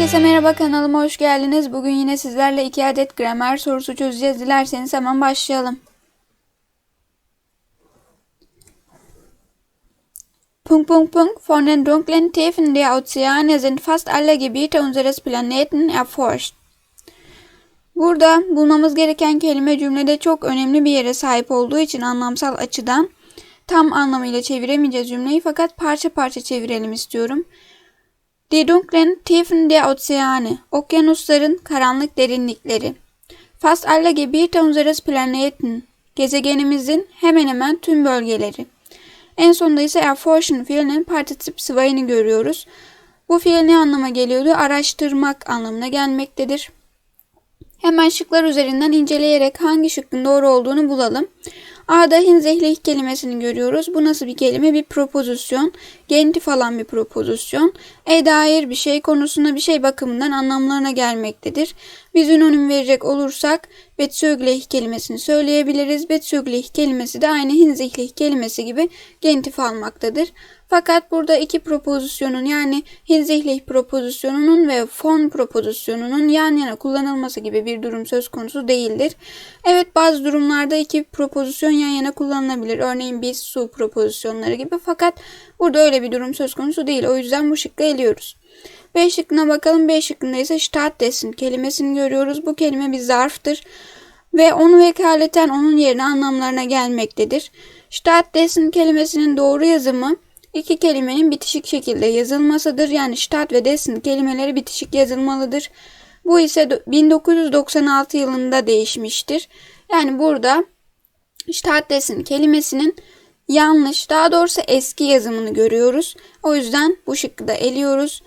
Herkese merhaba kanalıma hoş geldiniz. Bugün yine sizlerle iki adet gramer sorusu çözeceğiz. Dilerseniz hemen başlayalım. Punkt, Punkt, Punkt. Von den dunklen Tiefen der Ozeane sind fast alle Gebiete unseres Planeten erforscht. Burada bulmamız gereken kelime cümlede çok önemli bir yere sahip olduğu için anlamsal açıdan tam anlamıyla çeviremeyeceğiz cümleyi fakat parça parça çevirelim istiyorum. Die dunklen Tiefen der Ozeane, okyanusların karanlık derinlikleri. Fast alle Gebiete unseres Planeten, gezegenimizin hemen hemen tüm bölgeleri. En sonunda ise erforschen fiilinin particip sıvayını görüyoruz. Bu fiil ne anlama geliyordu? Araştırmak anlamına gelmektedir. Hemen şıklar üzerinden inceleyerek hangi şıkkın doğru olduğunu bulalım. A'da hinzehlich kelimesini görüyoruz. Bu nasıl bir kelime? Bir propozisyon. Genitif alan bir propozisyon. E dair bir şey konusunda bir şey bakımından anlamlarına gelmektedir. Biz ünonim verecek olursak bezüglich kelimesini söyleyebiliriz. Bezüglich kelimesi de aynı hinzehlich kelimesi gibi genitif almaktadır. Fakat burada iki propozisyonun yani hinzehlich propozisyonunun ve fon propozisyonunun yan yana kullanılması gibi bir durum söz konusu değildir. Evet bazı durumlarda iki propozisyon yan yana kullanılabilir. Örneğin biz su propozisyonları gibi fakat burada öyle bir durum söz konusu değil. O yüzden bu şıkkı eliyoruz. B şıkkına bakalım. B şıkkında ise Stadtdessen kelimesini görüyoruz. Bu kelime bir zarftır ve onu vekaleten onun yerine anlamlarına gelmektedir. Stadtdessen kelimesinin doğru yazımı iki kelimenin bitişik şekilde yazılmasıdır. Yani Stadt ve Dessen kelimeleri bitişik yazılmalıdır. Bu ise 1996 yılında değişmiştir. Yani burada Stadtdessen kelimesinin yanlış, daha doğrusu eski yazımını görüyoruz. O yüzden bu şıkkı da eliyoruz.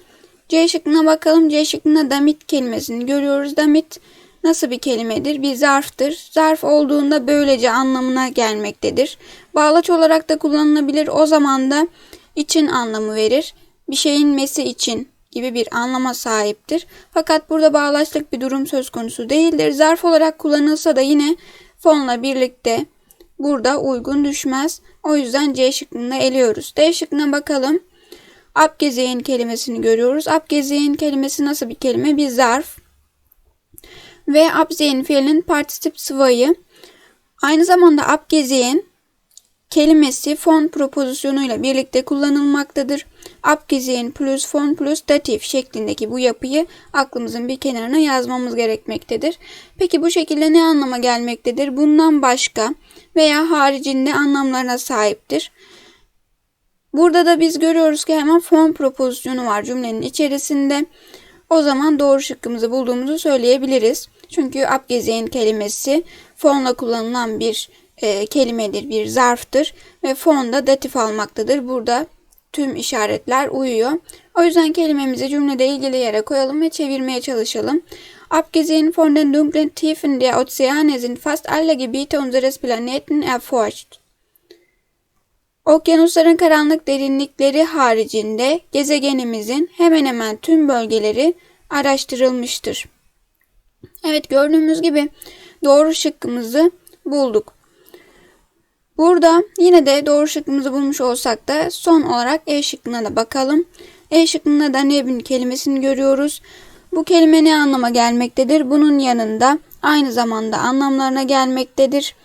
C şıkkına bakalım. C şıkkında damit kelimesini görüyoruz. Damit nasıl bir kelimedir? Bir zarftır. Zarf olduğunda böylece anlamına gelmektedir. Bağlaç olarak da kullanılabilir. O zaman da için anlamı verir. Bir şeyin mesi için gibi bir anlama sahiptir. Fakat burada bağlaçlık bir durum söz konusu değildir. Zarf olarak kullanılsa da yine fonla birlikte burada uygun düşmez. O yüzden C şıkkını eliyoruz. D şıkkına bakalım. Abgesehen kelimesini görüyoruz. Abgesehen kelimesi nasıl bir kelime? Bir zarf. Ve abgesehen fiilinin particip sıvayı. Aynı zamanda abgesehen kelimesi fon propozisyonuyla birlikte kullanılmaktadır. Abgesehen plus fon plus datif şeklindeki bu yapıyı aklımızın bir kenarına yazmamız gerekmektedir. Peki bu şekilde ne anlama gelmektedir? Bundan başka veya haricinde anlamlarına sahiptir. Burada da biz görüyoruz ki hemen fon propozisyonu var cümlenin içerisinde. O zaman doğru şıkkımızı bulduğumuzu söyleyebiliriz. Çünkü abgesehen kelimesi fonla kullanılan bir e, kelimedir, bir zarftır ve fonda datif almaktadır. Burada tüm işaretler uyuyor. O yüzden kelimemizi cümlede ilgili yere koyalım ve çevirmeye çalışalım. Abgesehen von den dunklen Tiefen der Ozeane sind fast alle Gebiete unseres Planeten erforscht. Okyanusların karanlık derinlikleri haricinde gezegenimizin hemen hemen tüm bölgeleri araştırılmıştır. Evet gördüğümüz gibi doğru şıkkımızı bulduk. Burada yine de doğru şıkkımızı bulmuş olsak da son olarak E şıkkına da bakalım. E şıkkında da nebin kelimesini görüyoruz. Bu kelime ne anlama gelmektedir? Bunun yanında aynı zamanda anlamlarına gelmektedir.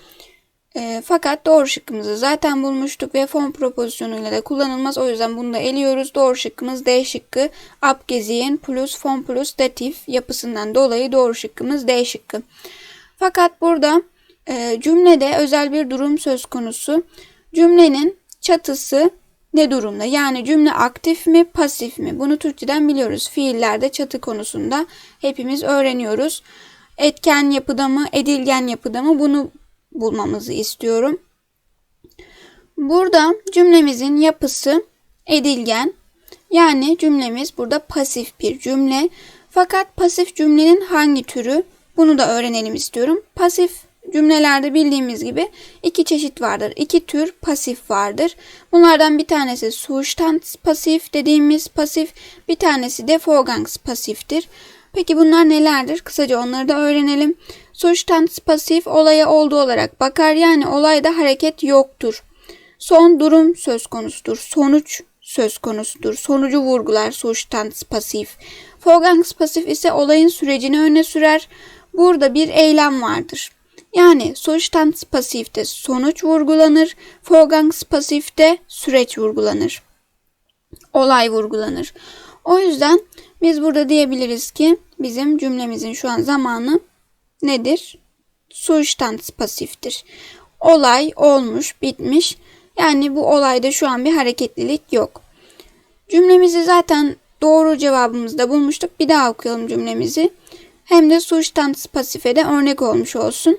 E, fakat doğru şıkkımızı zaten bulmuştuk ve fon propozisyonuyla da kullanılmaz. O yüzden bunu da eliyoruz. Doğru şıkkımız D şıkkı. Abgesehen plus fon plus datif yapısından dolayı doğru şıkkımız D şıkkı. Fakat burada e, cümlede özel bir durum söz konusu. Cümlenin çatısı ne durumda? Yani cümle aktif mi, pasif mi? Bunu Türkçeden biliyoruz. Fiillerde çatı konusunda hepimiz öğreniyoruz. Etken yapıda mı, edilgen yapıda mı? Bunu bulmamızı istiyorum. Burada cümlemizin yapısı edilgen. Yani cümlemiz burada pasif bir cümle. Fakat pasif cümlenin hangi türü? Bunu da öğrenelim istiyorum. Pasif cümlelerde bildiğimiz gibi iki çeşit vardır. İki tür pasif vardır. Bunlardan bir tanesi Zustand pasif dediğimiz pasif, bir tanesi de Vorgangs pasiftir. Peki bunlar nelerdir? Kısaca onları da öğrenelim. Zustand pasif olaya olduğu olarak bakar yani olayda hareket yoktur. Son durum söz konusudur. Sonuç söz konusudur. Sonucu vurgular Zustandspassiv. Vorgangspassiv ise olayın sürecini öne sürer. Burada bir eylem vardır. Yani Zustandspassiv'de sonuç vurgulanır, Vorgangspassiv'de süreç vurgulanır. Olay vurgulanır. O yüzden biz burada diyebiliriz ki bizim cümlemizin şu an zamanı nedir? Zustandspassiv'tir. Olay olmuş, bitmiş. Yani bu olayda şu an bir hareketlilik yok. Cümlemizi zaten doğru cevabımızda bulmuştuk. Bir daha okuyalım cümlemizi. Hem de Zustandspassive de örnek olmuş olsun.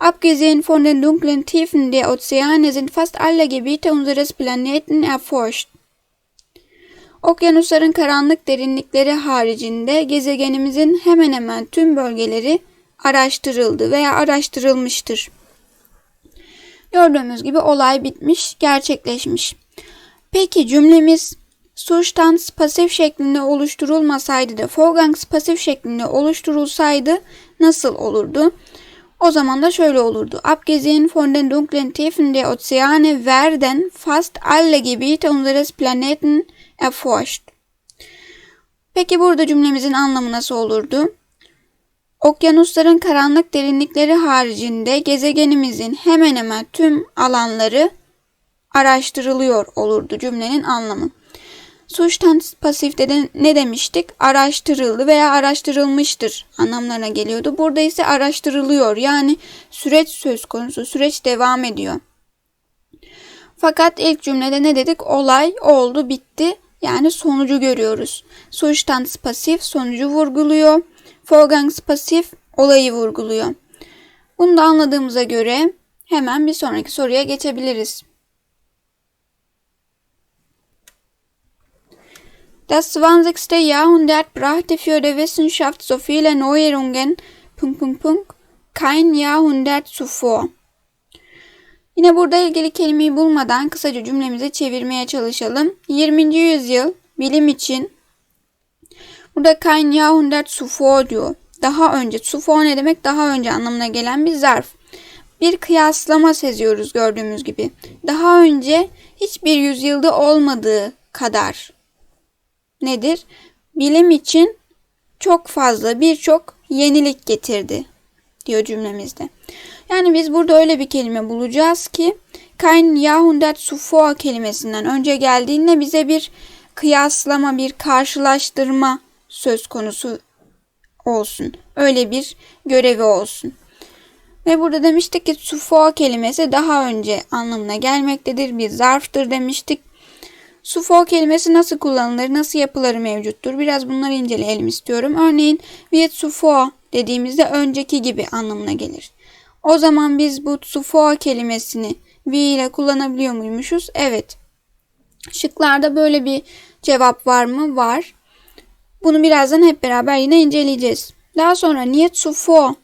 Abgesehen von den dunklen Tiefen der Ozeane sind fast alle Gebiete unseres Planeten erforscht. Okyanusların karanlık derinlikleri haricinde gezegenimizin hemen hemen tüm bölgeleri araştırıldı veya araştırılmıştır. Gördüğümüz gibi olay bitmiş, gerçekleşmiş. Peki cümlemiz Zustands pasif şeklinde oluşturulmasaydı da Vorgangs pasif şeklinde oluşturulsaydı nasıl olurdu? O zaman da şöyle olurdu. Abgesehen von den dunklen Tiefen der Ozeane werden fast alle Gebiete unseres Planeten erforscht. Peki burada cümlemizin anlamı nasıl olurdu? Okyanusların karanlık derinlikleri haricinde gezegenimizin hemen hemen tüm alanları araştırılıyor olurdu cümlenin anlamı. Suçtan pasifte de ne demiştik? Araştırıldı veya araştırılmıştır anlamlarına geliyordu. Burada ise araştırılıyor. Yani süreç söz konusu. Süreç devam ediyor. Fakat ilk cümlede ne dedik? Olay oldu, bitti. Yani sonucu görüyoruz. Suçtan pasif sonucu vurguluyor. Vorgangspassif olayı vurguluyor. Bunu da anladığımıza göre hemen bir sonraki soruya geçebiliriz. Das 20. Jahrhundert brachte für die Wissenschaft so viele Neuerungen, kein Jahrhundert zuvor. Yine burada ilgili kelimeyi bulmadan kısaca cümlemizi çevirmeye çalışalım. 20. yüzyıl bilim için Burada kein Jahrhundert zuvor diyor. Daha önce. Zuvor ne demek? Daha önce anlamına gelen bir zarf. Bir kıyaslama seziyoruz gördüğümüz gibi. Daha önce hiçbir yüzyılda olmadığı kadar nedir? Bilim için çok fazla birçok yenilik getirdi diyor cümlemizde. Yani biz burada öyle bir kelime bulacağız ki kein Jahrhundert zuvor kelimesinden önce geldiğinde bize bir kıyaslama, bir karşılaştırma söz konusu olsun. Öyle bir görevi olsun. Ve burada demiştik ki sufo kelimesi daha önce anlamına gelmektedir. Bir zarftır demiştik. Sufo kelimesi nasıl kullanılır, nasıl yapıları mevcuttur? Biraz bunları inceleyelim istiyorum. Örneğin viet sufo dediğimizde önceki gibi anlamına gelir. O zaman biz bu sufo kelimesini vi ile kullanabiliyor muymuşuz? Evet. Şıklarda böyle bir cevap var mı? Var. Bunu birazdan hep beraber yine inceleyeceğiz. Daha sonra niyet sufo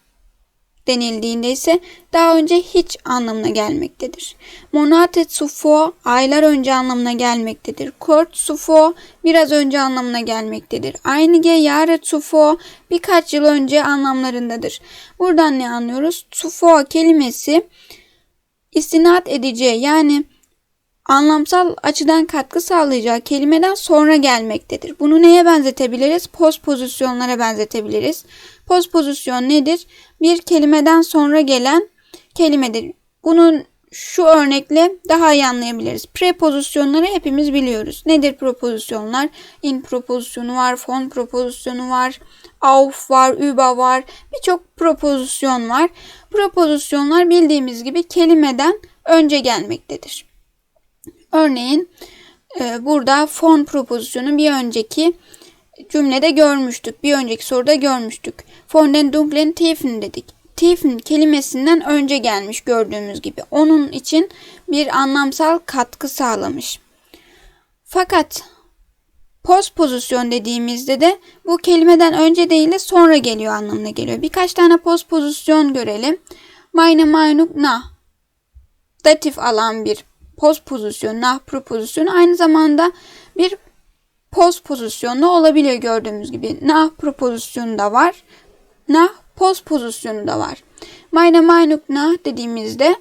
denildiğinde ise daha önce hiç anlamına gelmektedir. Monatet sufo aylar önce anlamına gelmektedir. Kurt sufo biraz önce anlamına gelmektedir. Einige Jahre sufo birkaç yıl önce anlamlarındadır. Buradan ne anlıyoruz? Sufo kelimesi istinat edeceği yani anlamsal açıdan katkı sağlayacağı kelimeden sonra gelmektedir. Bunu neye benzetebiliriz? Post pozisyonlara benzetebiliriz. Post pozisyon nedir? Bir kelimeden sonra gelen kelimedir. Bunun şu örnekle daha iyi anlayabiliriz. Prepozisyonları hepimiz biliyoruz. Nedir prepozisyonlar? In propozisyonu var, von propozisyonu var, auf var, über var. Birçok propozisyon var. Propozisyonlar bildiğimiz gibi kelimeden önce gelmektedir. Örneğin e, burada fon propozisyonu bir önceki cümlede görmüştük. Bir önceki soruda görmüştük. Von den dunklen Tiefen dedik. Tiefen kelimesinden önce gelmiş gördüğümüz gibi. Onun için bir anlamsal katkı sağlamış. Fakat post pozisyon dediğimizde de bu kelimeden önce değil de sonra geliyor anlamına geliyor. Birkaç tane post pozisyon görelim. Meine Meinung nach datif alan bir post pozisyonu, nah propozisyonu aynı zamanda bir post pozisyonu olabiliyor gördüğümüz gibi. Nah propozisyonu da var. Nah post pozisyonu da var. Meine Meinung nach dediğimizde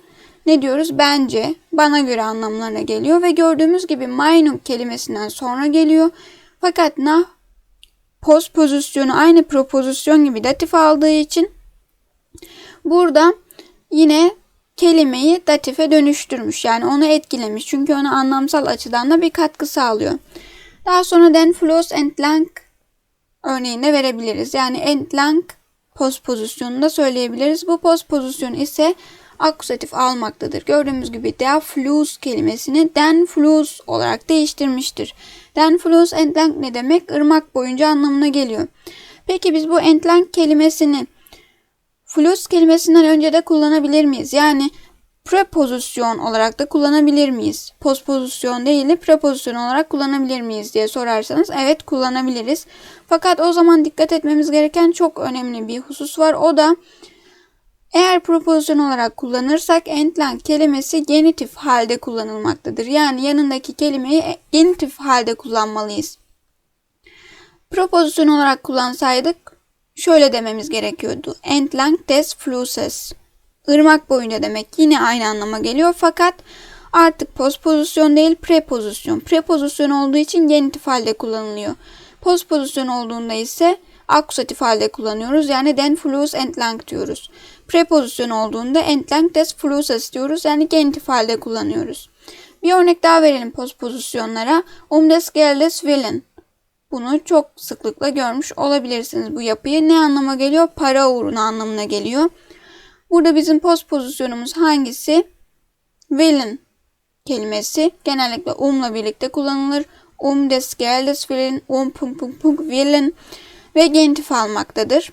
ne diyoruz? Bence, bana göre anlamlarına geliyor ve gördüğümüz gibi Meinung kelimesinden sonra geliyor. Fakat nah post pozisyonu aynı propozisyon gibi datif aldığı için burada yine kelimeyi datife dönüştürmüş. Yani onu etkilemiş. Çünkü ona anlamsal açıdan da bir katkı sağlıyor. Daha sonra den floss entlang örneğini verebiliriz. Yani entlang post pozisyonunda söyleyebiliriz. Bu post pozisyonu ise akusatif almaktadır. Gördüğümüz gibi der Fluss kelimesini den Fluss olarak değiştirmiştir. Den Fluss entlang ne demek? Irmak boyunca anlamına geliyor. Peki biz bu entlang kelimesini Fluss kelimesinden önce de kullanabilir miyiz? Yani prepozisyon olarak da kullanabilir miyiz? Postpozisyon değil de prepozisyon olarak kullanabilir miyiz diye sorarsanız evet kullanabiliriz. Fakat o zaman dikkat etmemiz gereken çok önemli bir husus var. O da eğer propozisyon olarak kullanırsak entlang kelimesi genitif halde kullanılmaktadır. Yani yanındaki kelimeyi genitif halde kullanmalıyız. Propozisyon olarak kullansaydık şöyle dememiz gerekiyordu. Entlang des Flusses. Irmak boyunca demek yine aynı anlama geliyor fakat artık postpozisyon değil prepozisyon. Prepozisyon olduğu için genitif halde kullanılıyor. Postpozisyon olduğunda ise akusatif halde kullanıyoruz. Yani den Flus entlang diyoruz. Prepozisyon olduğunda entlang des Flusses diyoruz. Yani genitif halde kullanıyoruz. Bir örnek daha verelim postpozisyonlara. Um des Geldes willen. Bunu çok sıklıkla görmüş olabilirsiniz bu yapıyı. Ne anlama geliyor? Para uğruna anlamına geliyor. Burada bizim post pozisyonumuz hangisi? Willen kelimesi genellikle umla birlikte kullanılır. Um des Geldes willen, um punk punk punk willen ve genitif almaktadır.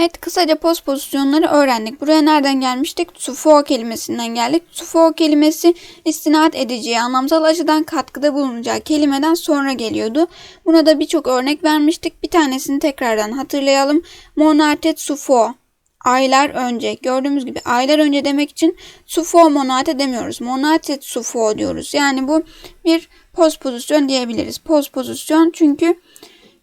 Evet kısaca post pozisyonları öğrendik. Buraya nereden gelmiştik? Sufo kelimesinden geldik. Sufo kelimesi istinat edeceği, anlamsal açıdan katkıda bulunacağı kelimeden sonra geliyordu. Buna da birçok örnek vermiştik. Bir tanesini tekrardan hatırlayalım. Monatet sufo. Aylar önce. Gördüğümüz gibi aylar önce demek için sufo monate demiyoruz. Monatet sufo diyoruz. Yani bu bir post pozisyon diyebiliriz. Post pozisyon çünkü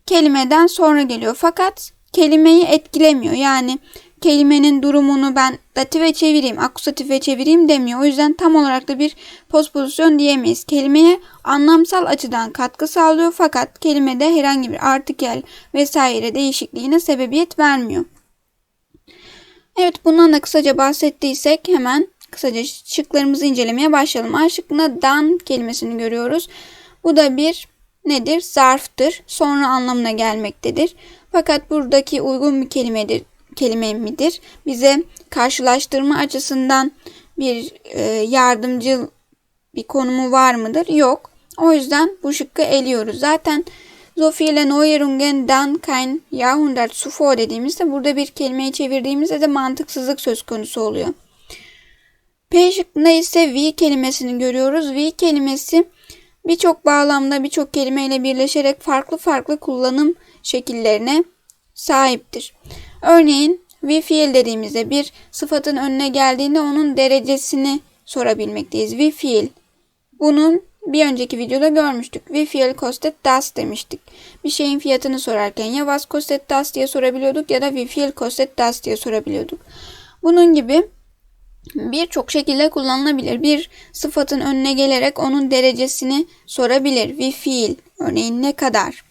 kelimeden sonra geliyor. Fakat kelimeyi etkilemiyor. Yani kelimenin durumunu ben datife çevireyim, akusatife çevireyim demiyor. O yüzden tam olarak da bir postpozisyon diyemeyiz. Kelimeye anlamsal açıdan katkı sağlıyor fakat kelimede herhangi bir artikel vesaire değişikliğine sebebiyet vermiyor. Evet bundan da kısaca bahsettiysek hemen kısaca şıklarımızı incelemeye başlayalım. A şıkkında dan kelimesini görüyoruz. Bu da bir nedir? Zarftır. Sonra anlamına gelmektedir. Fakat buradaki uygun bir kelimedir, kelime midir? Bize karşılaştırma açısından bir e, yardımcı bir konumu var mıdır? Yok. O yüzden bu şıkkı eliyoruz. Zaten so viele Neuerungen dann kein Jahrhundert zuvor dediğimizde burada bir kelimeyi çevirdiğimizde de mantıksızlık söz konusu oluyor. P şıkkında ise V kelimesini görüyoruz. V kelimesi birçok bağlamda birçok kelimeyle birleşerek farklı farklı kullanım şekillerine sahiptir. Örneğin we feel dediğimizde bir sıfatın önüne geldiğinde onun derecesini sorabilmekteyiz. We feel. Bunun bir önceki videoda görmüştük. We feel costed das demiştik. Bir şeyin fiyatını sorarken ya was costed das diye sorabiliyorduk ya da we feel costed das diye sorabiliyorduk. Bunun gibi birçok şekilde kullanılabilir. Bir sıfatın önüne gelerek onun derecesini sorabilir. We feel örneğin ne kadar.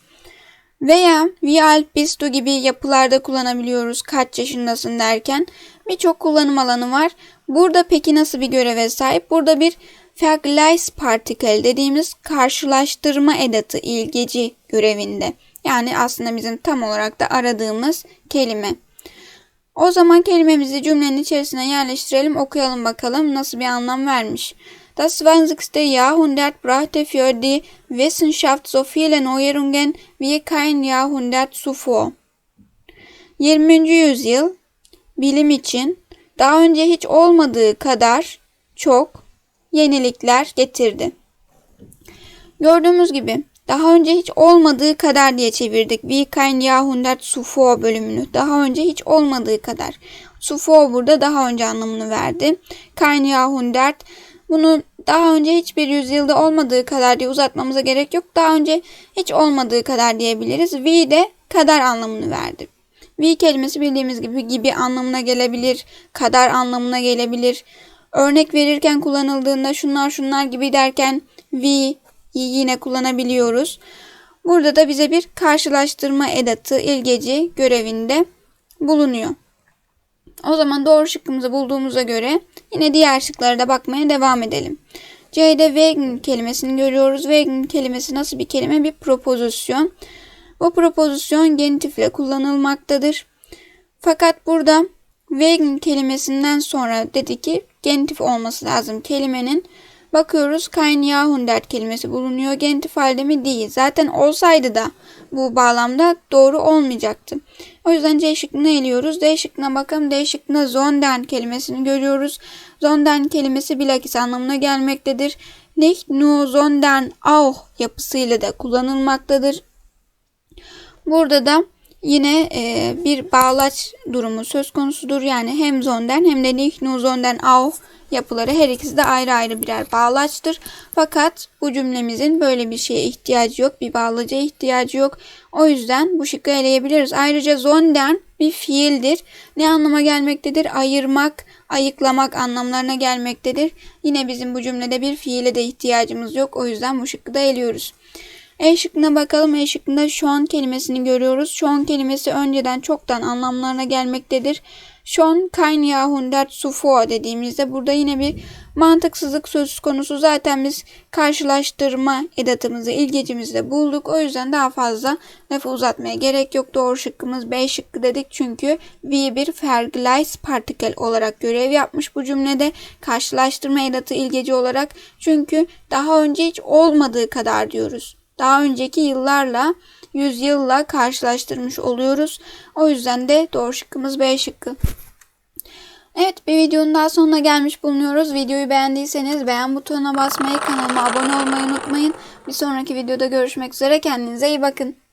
Veya wie alt bist du gibi yapılarda kullanabiliyoruz kaç yaşındasın derken birçok kullanım alanı var. Burada peki nasıl bir göreve sahip? Burada bir Vergleichspartikel dediğimiz karşılaştırma edatı ilgeci görevinde. Yani aslında bizim tam olarak da aradığımız kelime. O zaman kelimemizi cümlenin içerisine yerleştirelim okuyalım bakalım nasıl bir anlam vermiş. Das 20. Jahrhundert brachte für die Wissenschaft so viele Neuerungen wie kein Jahrhundert zuvor. 20. yüzyıl bilim için daha önce hiç olmadığı kadar çok yenilikler getirdi. Gördüğümüz gibi daha önce hiç olmadığı kadar diye çevirdik. Wie kein Jahrhundert zuvor bölümünü. Daha önce hiç olmadığı kadar. Zuvor burada daha önce anlamını verdi. Kein Jahrhundert bunu daha önce hiçbir yüzyılda olmadığı kadar diye uzatmamıza gerek yok. Daha önce hiç olmadığı kadar diyebiliriz. Vi de kadar anlamını verdi. Vi kelimesi bildiğimiz gibi gibi anlamına gelebilir, kadar anlamına gelebilir. örnek verirken kullanıldığında şunlar şunlar gibi derken we yine kullanabiliyoruz. Burada da bize bir karşılaştırma edatı ilgeci görevinde bulunuyor. O zaman doğru şıkkımızı bulduğumuza göre yine diğer şıklara da bakmaya devam edelim. C'de wagon kelimesini görüyoruz. Wagon kelimesi nasıl bir kelime? Bir propozisyon. Bu propozisyon genitifle kullanılmaktadır. Fakat burada wagon kelimesinden sonra dedi ki genitif olması lazım kelimenin. Bakıyoruz kein Jahrhundert kelimesi bulunuyor. Genitif halde mi? Değil. Zaten olsaydı da bu bağlamda doğru olmayacaktı. O yüzden C şıkkını eliyoruz. D şıkkına bakalım. D şıkkına sondern kelimesini görüyoruz. Sondern kelimesi bilakis anlamına gelmektedir. Nicht nur sondern auch yapısıyla da kullanılmaktadır. Burada da yine e, bir bağlaç durumu söz konusudur. Yani hem zonden hem de nicht nur sondern auch yapıları her ikisi de ayrı ayrı birer bağlaçtır. Fakat bu cümlemizin böyle bir şeye ihtiyacı yok. Bir bağlaca ihtiyacı yok. O yüzden bu şıkkı eleyebiliriz. Ayrıca zonden bir fiildir. Ne anlama gelmektedir? Ayırmak, ayıklamak anlamlarına gelmektedir. Yine bizim bu cümlede bir fiile de ihtiyacımız yok. O yüzden bu şıkkı da eliyoruz. E şıkkına bakalım. E şıkkında schon kelimesini görüyoruz. Schon kelimesi önceden çoktan anlamlarına gelmektedir. Schon kein Jahrhundert zuvor dediğimizde burada yine bir mantıksızlık söz konusu. Zaten biz karşılaştırma edatımızı, ilgecimizde bulduk. O yüzden daha fazla lafı uzatmaya gerek yok. Doğru şıkkımız B şıkkı dedik. Çünkü we bir Vergleichspartikel olarak görev yapmış bu cümlede. Karşılaştırma edatı ilgeci olarak. Çünkü daha önce hiç olmadığı kadar diyoruz. Daha önceki yıllarla yüzyılla karşılaştırmış oluyoruz. O yüzden de doğru şıkkımız B şıkkı. Evet bir videonun daha sonuna gelmiş bulunuyoruz. Videoyu beğendiyseniz beğen butonuna basmayı, kanalıma abone olmayı unutmayın. Bir sonraki videoda görüşmek üzere. Kendinize iyi bakın.